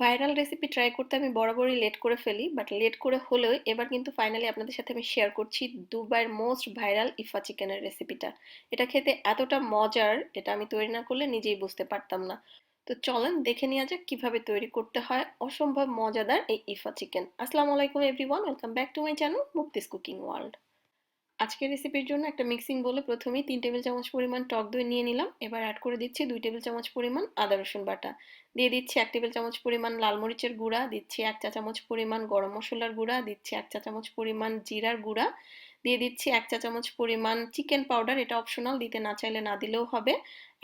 Viral recipe try করতে আমি বরাবরই লেট করে ফেলি বাট লেট করে হলেও এবার কিন্তু ফাইনালি আপনাদের সাথে আমি শেয়ার করছি দুবাইয়ের মোস্ট ভাইরাল ইফা চিকেনের রেসিপিটা এটা খেতে এতটা মজার, এটা আমি তৈরি না করলে নিজেই বুঝতে পারতাম না। তো চলেন দেখে নেওয়া যাক কীভাবে তৈরি করতে হয় অসম্ভব মজাদার এই ইফা চিকেন আসসালামু আলাইকুম everyone welcome back to my channel Mukti's cooking world আজকের রেসিপির জন্য একটা মিক্সিং বলে প্রথমেই তিন টেবিল চামচ পরিমাণ টক দই নিয়ে নিলাম। এবার অ্যাড করে দিচ্ছি দুই টেবিল চামচ পরিমাণ আদা, রসুন বাটা। দিয়ে দিচ্ছি এক টেবিল চামচ পরিমাণ লাল মরিচের গুঁড়া, দিচ্ছি এক চা চামচ পরিমাণ গরম মশলার গুঁড়া, দিচ্ছি এক চা চামচ পরিমাণ জিরার গুঁড়া। দিয়ে দিচ্ছি এক চা চামচ পরিমাণ চিকেন পাউডার এটা অপশনাল দিতে না চাইলে না দিলেও হবে।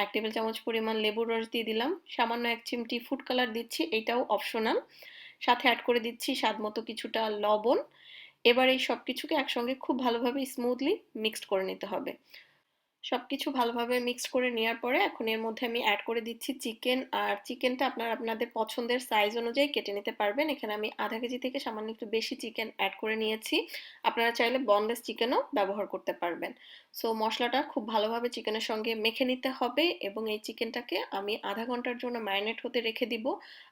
এক টেবিল চামচ পরিমাণ লেবুর রস দিয়ে দিলাম। সামান্য এক চিমটি ফুড কালার দিচ্ছি, এটাও অপশনাল সাথে অ্যাড করে দিচ্ছি স্বাদ মতো কিছুটা লবণ। এবার এই সব কিছুকে একসঙ্গে খুব ভালোভাবে স্মুথলি মিক্সড করে নিতে হবে। সব কিছু ভালোভাবে মিক্সড করে নেওয়ার পরে এখন এর মধ্যে আমি অ্যাড করে দিচ্ছি চিকেন আর চিকেনটা আপনার আপনাদের পছন্দের সাইজ অনুযায়ী কেটে নিতে পারবেন। এখানে আমি আধা কেজি থেকে সামান্য একটু বেশি চিকেন অ্যাড করে নিয়েছি। আপনারা চাইলে বনলেস চিকেনও ব্যবহার করতে পারবেন। সো মশলাটা খুব ভালোভাবে চিকেনের সঙ্গে মেখে নিতে হবে এবং এই চিকেনটাকে আমি আধা ঘণ্টার জন্য ম্যারিনেট হতে রেখে দিব।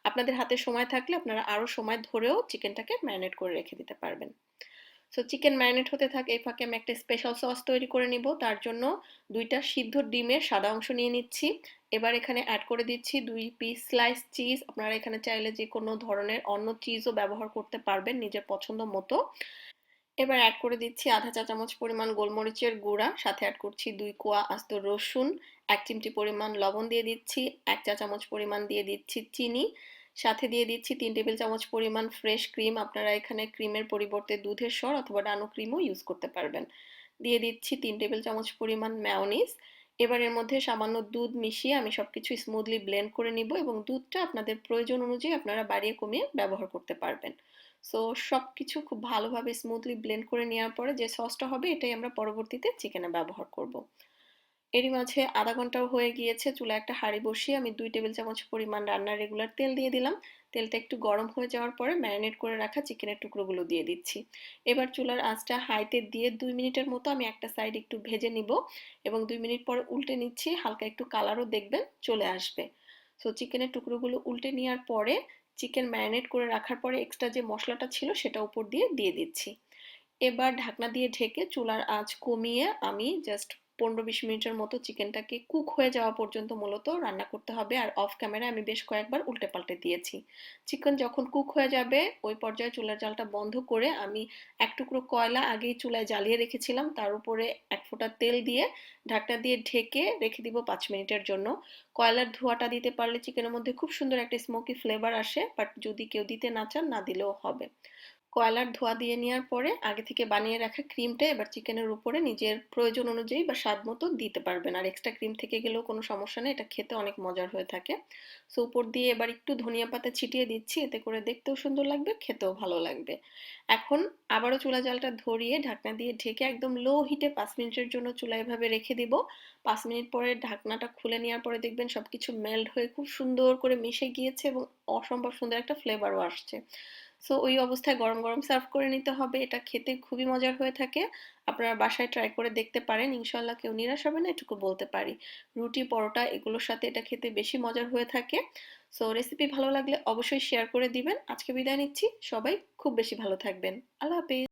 আপনাদের হাতে সময় থাকলে আপনারা আরও সময় ধরেও চিকেনটাকে ম্যারিনেট করে রেখে দিতে পারবেন। সো চিকেন ম্যারিনেট হতে থাকে, এই ফাঁকে আমি একটা স্পেশাল সস তৈরি করে নিব। তার জন্য দুইটা সিদ্ধ ডিমের সাদা অংশ নিয়ে নিচ্ছি। এবার এখানে অ্যাড করে দিচ্ছি দুই পিস স্লাইস চিজ আপনারা এখানে চাইলে যে কোনো ধরনের অন্য চিজও ব্যবহার করতে পারবেন নিজের পছন্দ মতো। এবার অ্যাড করে দিচ্ছি আধা চা চামচ পরিমাণ গোলমরিচের গুঁড়া। সাথে অ্যাড করছি দুই কোয়া আস্ত রসুন। এক চিমটি পরিমাণ লবণ দিয়ে দিচ্ছি। এক চা চামচ পরিমাণ দিয়ে দিচ্ছি চিনি। সাথে দিয়ে দিচ্ছি তিন টেবিল চামচ পরিমাণ ফ্রেশ ক্রিম আপনারা এখানে ক্রিমের পরিবর্তে দুধের সর অথবা ডানো ক্রিমও ইউজ করতে পারবেন। দিয়ে দিচ্ছি তিন টেবিল চামচ পরিমাণ ম্যাওনিস এবার এর মধ্যে সামান্য দুধ মিশিয়ে আমি সব কিছু স্মুথলি ব্লেন্ড করে নিব এবং দুধটা আপনাদের প্রয়োজন অনুযায়ী আপনারা বাড়িয়ে কমিয়ে ব্যবহার করতে পারবেন। সো সব কিছু খুব ভালোভাবে স্মুথলি ব্লেন্ড করে নেওয়ার পরে যে সসটা হবে, এটাই আমরা পরবর্তীতে চিকেনে ব্যবহার করব। এরই মাঝে আধা ঘন্টাও হয়ে গিয়েছে চুলা একটা হাঁড়ি বসিয়ে আমি দুই টেবিল চামচ পরিমাণ রান্নার রেগুলার তেল দিয়ে দিলাম। তেলটা একটু গরম হয়ে যাওয়ার পরে ম্যারিনেট করে রাখা চিকেনের টুকরোগুলো দিয়ে দিচ্ছি। এবার চুলার আঁচটা হাইতে দিয়ে দুই মিনিটের মতো আমি একটা সাইড একটু ভেজে নিব এবং দুই মিনিট পরে উল্টে নিচ্ছি, হালকা একটু কালারও দেখবেন চলে আসবে। সো চিকেনের টুকরোগুলো উল্টে নেওয়ার পরে চিকেন ম্যারিনেট করে রাখার পরে এক্সট্রা যে মশলাটা ছিল সেটা উপর দিয়ে দিয়ে দিচ্ছি। এবার ঢাকনা দিয়ে ঢেকে চুলার আঁচ কমিয়ে আমি জাস্ট পনেরো বিশ মিনিটের মতো চিকেনটাকে কুক হয়ে যাওয়া পর্যন্ত মূলত রান্না করতে হবে। আর অফ ক্যামেরায় আমি বেশ কয়েকবার উল্টে পাল্টে দিয়েছি। চিকেন যখন কুক হয়ে যাবে, ওই পর্যায়ে চুলার জালটা বন্ধ করে আমি এক টুকরো কয়লা আগেই চুলায় জ্বালিয়ে রেখেছিলাম। তার উপরে এক ফোঁটা তেল দিয়ে ঢাকনা দিয়ে ঢেকে রেখে দিব পাঁচ মিনিটের জন্য। কয়লার ধোঁয়াটা দিতে পারলে চিকেনের মধ্যে খুব সুন্দর একটা স্মোকি ফ্লেভার আসে বাট যদি কেউ দিতে না চান, না দিলেও হবে। কয়লার ধোয়া দিয়ে নেওয়ার পরে আগে থেকে বানিয়ে রাখা ক্রিমটা এবার চিকেনের উপরে নিজের প্রয়োজন অনুযায়ী বা স্বাদ মতো দিতে পারবেন। আর এক্সট্রা ক্রিম থেকে গেলেও কোনো সমস্যা নেই, এটা খেতে অনেক মজার হয়ে থাকে। সো উপর দিয়ে এবার একটু ধনিয়া পাতা ছিটিয়ে দিচ্ছি, এতে করে দেখতেও সুন্দর লাগবে, খেতেও ভালো লাগবে। এখন আবারও চুলা জালটা ধরিয়ে ঢাকনা দিয়ে ঢেকে একদম লো হিটে পাঁচ মিনিটের জন্য চুলা এভাবে রেখে দিব। পাঁচ মিনিট পরে ঢাকনাটা খুলে নেওয়ার পরে দেখবেন সব কিছু মেল্ট হয়ে খুব সুন্দর করে মিশে গিয়েছে এবং অসম্ভব সুন্দর একটা ফ্লেভারও আসছে। সো ওই অবস্থায় গরম গরম সার্ভ করে নিতে হবে। এটা খেতে খুবই মজার হয়ে থাকে। আপনারা বাসায় ট্রাই করে দেখতে পারেন। ইনশাল্লাহ কেউ নিরাশ হবে না, এটুকু বলতে পারি। রুটি, পরোটা এগুলোর সাথে এটা খেতে বেশি মজার হয়ে থাকে। সো রেসিপি ভালো লাগলে অবশ্যই শেয়ার করে দিবেন। আজকে বিদায় নিচ্ছি। সবাই খুব বেশি ভালো থাকবেন। আল্লাহ হাফিজ।